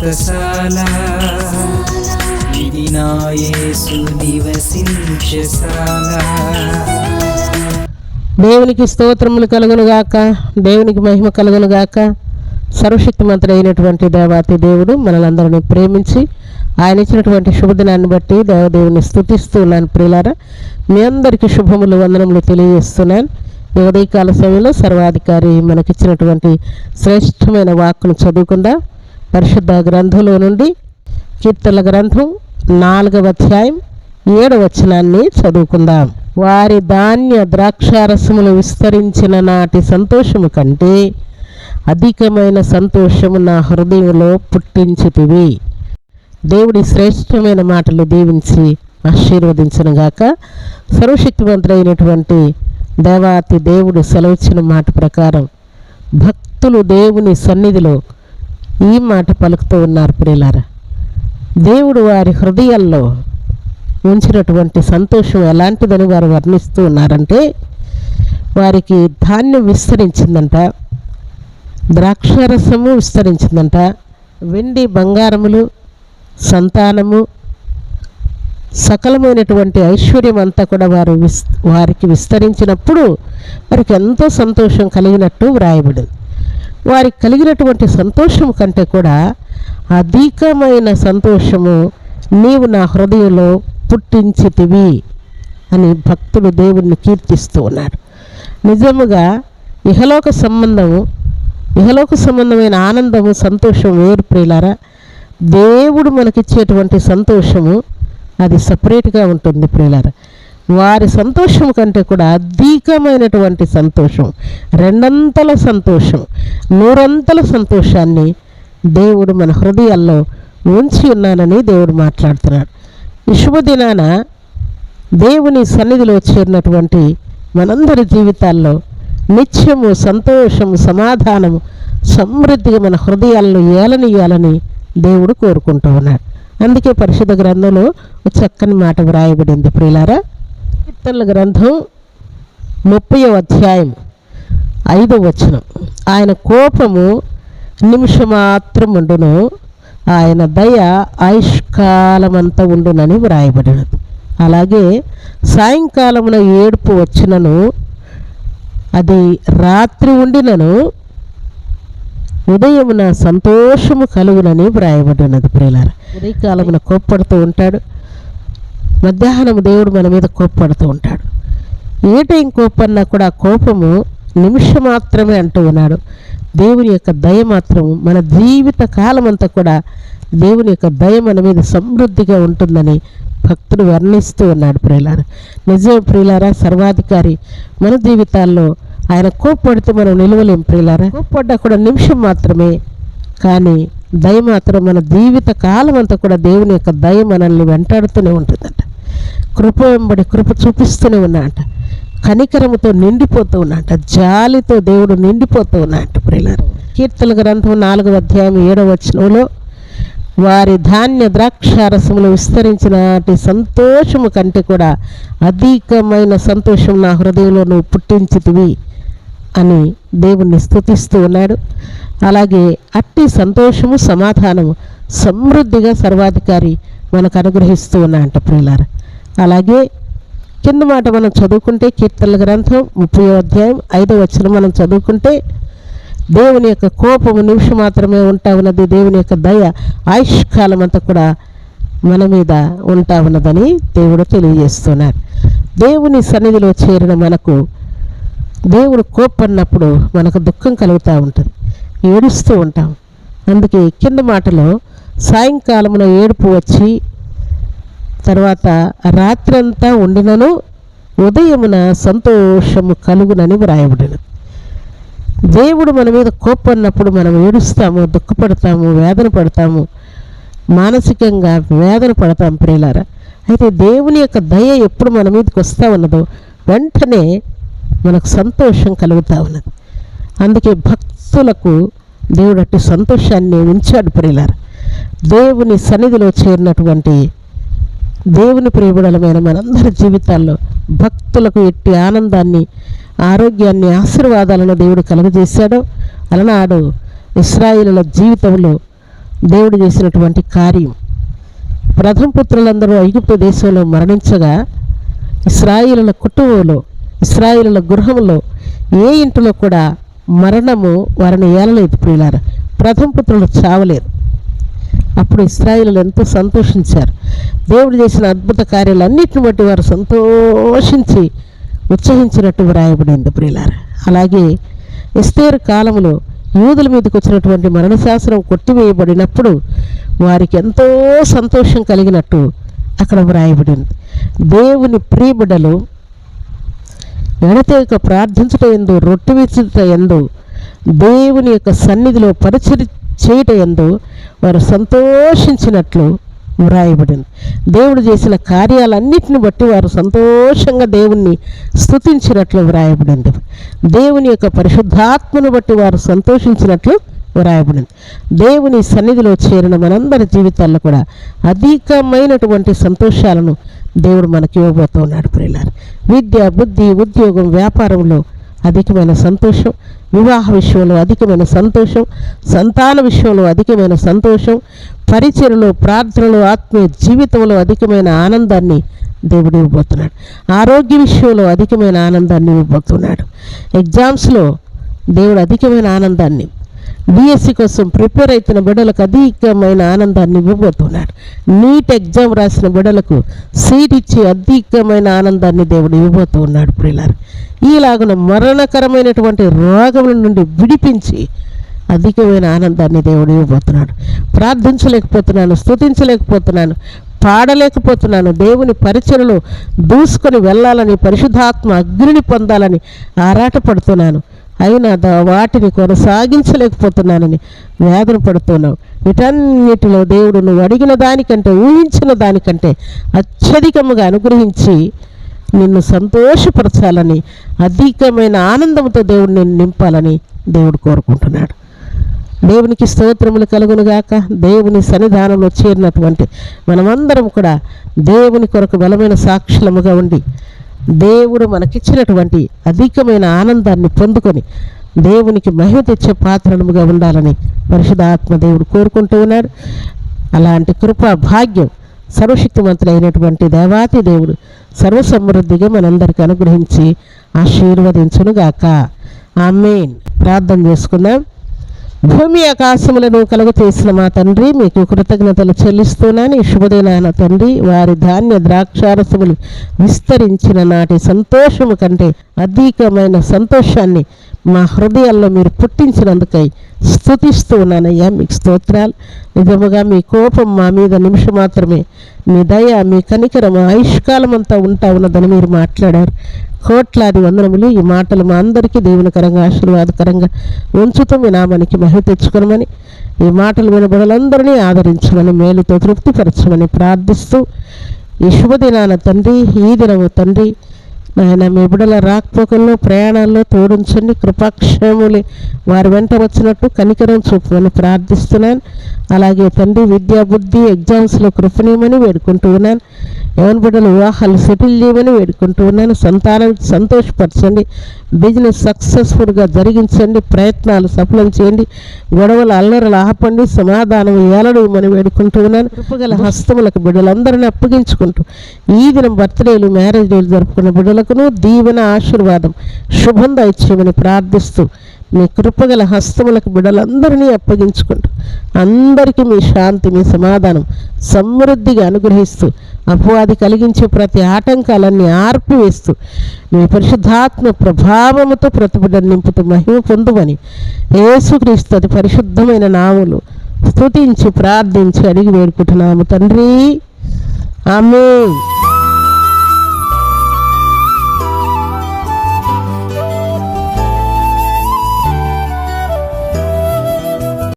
వ్రతశాల ఇది నా నివసించశాల దేవునికి స్తోత్రములు కలుగునుగాక దేవునికి మహిమ కలుగును సర్వశక్తిమంతుడైనటువంటి దేవాతి దేవుడు మనలందరినీ ప్రేమించి ఆయన ఇచ్చినటువంటి శుభదినాన్ని బట్టి దేవదేవుని స్థుతిస్తూ ఉన్నాను ప్రియులారా. మీ అందరికీ శుభములు వందనములు తెలియజేస్తున్నాను. ఉదయకాల సమయంలో సర్వాధికారి మనకిచ్చినటువంటి శ్రేష్టమైన వాక్కును చదువుకుందా. పరిశుద్ధ గ్రంథంలో నుండి కీర్తనల గ్రంథం నాలుగవ అధ్యాయం ఏడవ వచనాన్ని చదువుకుందాం. వారి ధాన్య ద్రాక్షారసములు విస్తరించిన నాటి సంతోషము కంటే అధికమైన సంతోషము నా హృదయంలో పుట్టించితివి దేవుడి శ్రేష్టమైన మాటలు దీవించి ఆశీర్వదించను గాక. సర్వశక్తివంతుడైనటువంటి దేవాతి దేవుడు సెలవిచ్చిన మాట ప్రకారం భక్తులు దేవుని సన్నిధిలో ఈ మాట పలుకుతూ ఉన్నారు ప్రియులారా. దేవుడు వారి హృదయాల్లో ఉంచినటువంటి సంతోషం ఎలాంటిదని వారు వర్ణిస్తూ ఉన్నారంటే వారికి ధాన్యం విస్తరించిందంట ద్రాక్షరసము విస్తరించిందంట వెండి బంగారములు సంతానము సకలమైనటువంటి ఐశ్వర్యం అంతా కూడా వారు విస్ వారికి విస్తరించినప్పుడు వారికి ఎంతో సంతోషం కలిగినట్టు వ్రాయబడింది. వారికి కలిగినటువంటి సంతోషం కంటే కూడా అధికమైన సంతోషము నీవు నా హృదయంలో పుట్టించితివి అని భక్తులు దేవుణ్ణి కీర్తిస్తూ ఉన్నారు. నిజముగా ఇహలోక సంబంధము ఇహలోక సంబంధమైన ఆనందము సంతోషం వేరు ప్రియులారా. దేవుడు మనకిచ్చేటువంటి సంతోషము అది సపరేట్గా ఉంటుంది ప్రియులారా. వారి సంతోషం కంటే కూడా అధికమైనటువంటి సంతోషం రెండంతల సంతోషం నూరంతల సంతోషాన్ని దేవుడు మన హృదయాల్లో ఉంచి ఉన్నానని దేవుడు మాట్లాడుతున్నాడు. ఈ శుభదినాన దేవుని సన్నిధిలో చేరినటువంటి మనందరి జీవితాల్లో నిత్యము సంతోషము సమాధానము సమృద్ధిగా మన హృదయాలను ఏలనియాలని దేవుడు కోరుకుంటూ ఉన్నాడు. అందుకే పరిశుద్ధ గ్రంథంలో చక్కని మాట వ్రాయబడింది ప్రియులారా. కీర్తనల గ్రంథం ముప్పై అధ్యాయం ఐదవ వచనం. ఆయన కోపము నిమిషమాత్రం ఉండును ఆయన దయ ఆయుష్కాలమంతా ఉండునని వ్రాయబడినది. అలాగే సాయంకాలమున ఏడుపు వచ్చినను అది రాత్రి ఉండినను ఉదయమున సంతోషము కలుగునని వ్రాయబడినది ప్రియులార. ఉదయకాలమున కోప్పడుతూ ఉంటాడు. మధ్యాహ్నం దేవుడు మన మీద కోప్పడుతూ ఉంటాడు. ఏ టైం కోపన్నా కూడా కోపము నిమిషం మాత్రమే అంటూ ఉన్నాడు. దేవుని యొక్క దయ మాత్రం మన జీవిత కాలం అంతా కూడా దేవుని యొక్క దయ మన మీద సమృద్ధిగా ఉంటుందని భక్తుడు వర్ణిస్తూ ఉన్నాడు ప్రియులారు. నిజం ప్రియులారా సర్వాధికారి మన జీవితాల్లో ఆయన కోప్పడితే మనం నిలవలేం ప్రియులారా. కోప్పడ్డా కూడా నిమిషం మాత్రమే కానీ దయ మాత్రం మన జీవిత కాలం అంతా కూడా దేవుని యొక్క దయ మనల్ని వెంటాడుతూనే ఉంటుందంట. కృప వెంబడి కృప చూపిస్తూనే ఉన్నాట కనికరముతో నిండిపోతూ ఉన్నట జాలితో దేవుడు నిండిపోతూ ఉన్నట్ట ప్రియులారు. కీర్తన గ్రంథం నాలుగవ అధ్యాయం ఏడవ వచనంలో వారి ధాన్య ద్రాక్షారసములు విస్తరించిన నాటి సంతోషము కంటే కూడా అధికమైన సంతోషం నా హృదయంలో నువ్వు పుట్టించితివి అని దేవుణ్ణి స్థుతిస్తూ ఉన్నాడు. అలాగే అట్టి సంతోషము సమాధానము సమృద్ధిగా సర్వాధికారి మనకు అనుగ్రహిస్తూ ఉన్నాయంట ప్రియులారా. అలాగే కింద మాట మనం చదువుకుంటే కీర్తనల గ్రంథం ముప్పై అధ్యాయం ఐదో వచ్చిన మనం చదువుకుంటే దేవుని యొక్క కోపము నిమిషం మాత్రమే ఉంటా ఉన్నది దేవుని యొక్క దయ ఆయుష్కాలం అంతా కూడా మన మీద ఉంటా ఉన్నదని దేవుడు తెలియజేస్తున్నారు. దేవుని సన్నిధిలో చేరిన మనకు దేవుడు కోప్పన్నప్పుడు మనకు దుఃఖం కలుగుతూ ఉంటుంది. ఏడుస్తూ ఉంటాం. అందుకే కింద మాటలో సాయంకాలమున ఏడుపు వచ్చి తర్వాత రాత్రంతా ఉండినను ఉదయమున సంతోషము కలుగునని వ్రాయబడినది. దేవుడు మన మీద కోపన్నప్పుడు మనం ఏడుస్తాము దుఃఖపడతాము వేదన పడతాము మానసికంగా వేదన పడతాం ప్రియులారా. అయితే దేవుని యొక్క దయ ఎప్పుడు మన మీదకి వస్తూ ఉన్నదో వెంటనే మనకు సంతోషం కలుగుతూ ఉన్నది. అందుకే భక్తులకు దేవుడు అట్టి సంతోషాన్ని ఉంచాడు ప్రియులారా. దేవుని సన్నిధిలో చేరినటువంటి దేవుని ప్రియబడలమైన మనందరి జీవితాల్లో భక్తులకు ఎట్టి ఆనందాన్ని ఆరోగ్యాన్ని ఆశీర్వాదాలను దేవుడు కలుగజేశాడో. అలనాడు ఇస్రాయిల జీవితంలో దేవుడు చేసినటువంటి కార్యం. ప్రథమ పుత్రులందరూ ఐగుప్తు దేశంలో మరణించగా ఇస్రాయిల కుటుంబంలో ఇస్రాయిల గృహంలో ఏ ఇంటిలో కూడా మరణము వారిని ఏలలేదు ప్రియులారా. ప్రథమ పుత్రులు చావలేదు. అప్పుడు ఇస్రాయిలు ఎంతో సంతోషించారు. దేవుడు చేసిన అద్భుత కార్యాలన్నిటిని బట్టి వారు సంతోషించి ఉత్సహించినట్టు వ్రాయబడింది ప్రియులారా. అలాగే ఎస్తేరు కాలంలో యూదుల మీదకి వచ్చినటువంటి మరణశాస్త్రం కొట్టివేయబడినప్పుడు వారికి ఎంతో సంతోషం కలిగినట్టు అక్కడ వ్రాయబడింది. దేవుని ప్రియబిడలు ఎడతేక ప్రార్థించుట ఎందు రొట్టె విచ్చుట ఎందు దేవుని యొక్క సన్నిధిలో పరిచరి చేయుట ఎందు వారు సంతోషించినట్లు వ్రాయబడింది. దేవుడు చేసిన కార్యాలన్నిటిని బట్టి వారు సంతోషంగా దేవుణ్ణి స్థుతించినట్లు వ్రాయబడింది. దేవుని యొక్క పరిశుద్ధాత్మను బట్టి వారు సంతోషించినట్లు వ్రాయబడింది. దేవుని సన్నిధిలో చేరిన మనందరి జీవితాల్లో కూడా అధికమైనటువంటి సంతోషాలను దేవుడు మనకి ఇవ్వబోతున్నాడు ప్రియులారు. విద్య బుద్ధి ఉద్యోగం వ్యాపారంలో అధికమైన సంతోషం వివాహ విషయంలో అధికమైన సంతోషం సంతాన విషయంలో అధికమైన సంతోషం పరిచయలో ప్రార్థనలో ఆత్మీయ జీవితంలో అధికమైన ఆనందాన్ని దేవుడు ఇవ్వబోతున్నాడు. ఆరోగ్య విషయంలో అధికమైన ఆనందాన్ని ఇవ్వబోతున్నాడు. ఎగ్జామ్స్లో దేవుడు అధికమైన ఆనందాన్ని బీఎస్సీ కోసం ప్రిపేర్ అవుతున్న బిడ్డలకు అధికమైన ఆనందాన్ని ఇవ్వబోతున్నాడు. నీట్ ఎగ్జామ్ రాసిన బిడ్డలకు సీట్ ఇచ్చి అధికమైన ఆనందాన్ని దేవుడు ఇవ్వబోతున్నాడు ప్రియులారు. ఈలాగున మరణకరమైనటువంటి రోగముల నుండి విడిపించి అధికమైన ఆనందాన్ని దేవుడు ఇవ్వబోతున్నాడు. ప్రార్థించలేకపోతున్నాను స్తుతించలేకపోతున్నాను పాడలేకపోతున్నాను దేవుని పరిచయలో దూసుకొని వెళ్ళాలని పరిశుద్ధాత్మ అగ్నిని పొందాలని ఆరాటపడుతున్నాను. అయినా వాటిని కొనసాగించలేకపోతున్నానని వేదన పడుతున్నావు. వీటన్నిటిలో దేవుడు నువ్వు అడిగిన దానికంటే ఊహించిన దానికంటే అత్యధికముగా అనుగ్రహించి నిన్ను సంతోషపరచాలని అధికమైన ఆనందంతో దేవుడు నిన్ను నింపాలని దేవుడు కోరుకుంటున్నాడు. దేవునికి స్తోత్రములు కలుగునుగాక దేవుని సన్నిధానంలో చేరినటువంటి మనమందరం కూడా దేవుని కొరకు బలమైన సాక్షులముగా ఉండి దేవుడు మనకిచ్చినటువంటి అధికమైన ఆనందాన్ని పొందుకొని దేవునికి మహిమ తెచ్చే పాత్రముగా ఉండాలని పరిశుధాత్మ దేవుడు కోరుకుంటూ ఉన్నాడు. అలాంటి కృపా భాగ్యం సర్వశక్తిమంతులైనటువంటి దేవాతి దేవుడు సర్వసమృద్ధిగా మనందరికీ అనుగ్రహించి ఆశీర్వదించునుగాక. ఆమెన్. ప్రార్థన చేసుకున్నాం భూమి ఆకాశములను కలుగు చేసిన మా తండ్రి మీకు కృతజ్ఞతలు చెల్లిస్తున్నాను. ఈ శుభదినాన తండ్రి వారి ధాన్య ద్రాక్షారసములు విస్తరించిన నాటి సంతోషము కంటే అధికమైన సంతోషాన్ని మా హృదయాల్లో మీరు పుట్టించినందుకై స్థుతిస్తూ ఉన్నానయ్యా. మీకు స్తోత్రాలు. నిజముగా మీ కోపం మా మీద నిమిషం మాత్రమే. మీ దయ మీ కనికరం ఆయుష్కాలం అంతా ఉంటా ఉన్నదని మీరు మాట్లాడారు. కోట్లాది వందనములు ఈ మాటలు మా అందరికీ దేవునికరంగా ఆశీర్వాదకరంగా ఉంచుతూ మీ నామానికి మహిమ తెచ్చుకోనమని ఈ మాటలు వినబడలందరినీ ఆదరించమని మేలుతో తృప్తిపరచమని ప్రార్థిస్తూ ఈ శుభదినాన తండ్రి ఈ దినము తండ్రి నాయన మీ బిడ్డల రాకపోకల్లో ప్రయాణాల్లో తోడించండి కృపాక్షేములి. వారి వెంట వచ్చినట్టు కనికరం చూపమని ప్రార్థిస్తున్నాను. అలాగే తండ్రి విద్యా బుద్ధి ఎగ్జామ్స్లో కృపణీయమని వేడుకుంటూ ఉన్నాను. ఎవరి బిడ్డలు వివాహాలు సెటిల్ చేయమని వేడుకుంటూ ఉన్నాను. సంతానం సంతోషపరచండి. బిజినెస్ సక్సెస్ఫుల్గా జరిగించండి. ప్రయత్నాలు సఫలం చేయండి. గొడవలు అల్లరలు ఆపండి. సమాధానం ఏలడమని వేడుకుంటూ ఉన్నాను. కృపగల హస్తములకు బిడ్డలందరినీ అప్పగించుకుంటూ ఈ దినం బర్త్డేలు మ్యారేజ్ డేలు జరుపుకున్న బిడ్డలకును దీవెన ఆశీర్వాదం శుభం దయచేయమని ప్రార్థిస్తూ మీ కృపగల హస్తములకు బిడ్డలందరినీ అప్పగించుకుంటూ అందరికీ మీ శాంతి మీ సమాధానం సమృద్ధిగా అనుగ్రహిస్తూ అపవాది కలిగించే ప్రతి ఆటంకాలన్నీ ఆర్పివేస్తూ మీ పరిశుద్ధాత్మ ప్రభావముతో ప్రతి బిడ్డను నింపుతూ మహిమ పొందుమని యేసుక్రీస్తు అతి పరిశుద్ధమైన నాములు స్తుతించి ప్రార్థించి అడిగి వేడుకుంటున్నాము తండ్రి. ఆమె